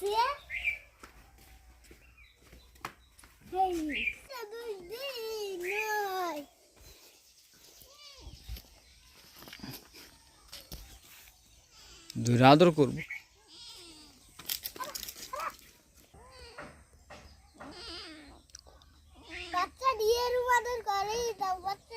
Hey. ধরে আদর করব। বাচ্চা দিয়ে রুবাদর করে বাচ্চা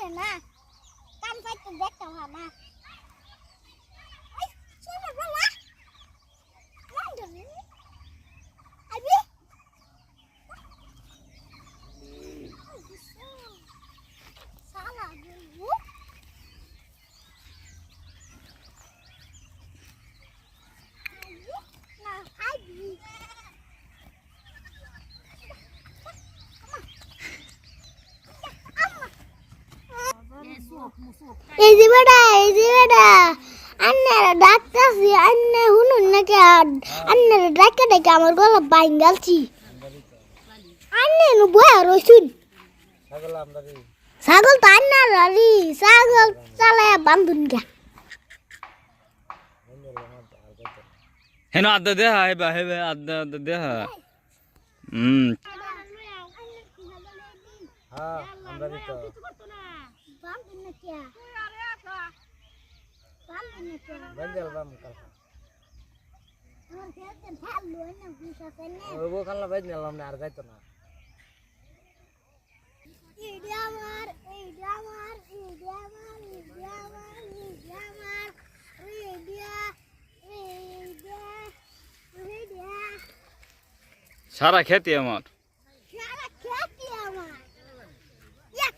আর হুনে না কাম পাইতে দেখতে হয় এই যে বেটা এই যে বেটা। আন্নারা ডাকতাছি আন্না হুনুন নাকি আন্নারা ডাকা ডাকা আমার গলা বাইন গালছি আন্নে নু বয়া রসুন ছাগল তো আন্নার আলি ছাগল চালায় বান্ধুন গা হেন আদা দেহা হেবা হেবে আদা আদা দেহা। হুম হ্যাঁ আমরা pam pinat ya. Pam pinat ya. Banjal kan oh, kan harga itu. Ida mar, Ida mar, Ida mar, Ida mar, Ida mar, Ida, Ida, Ida. Sarah khati amat. Sarah khati amat. Ya,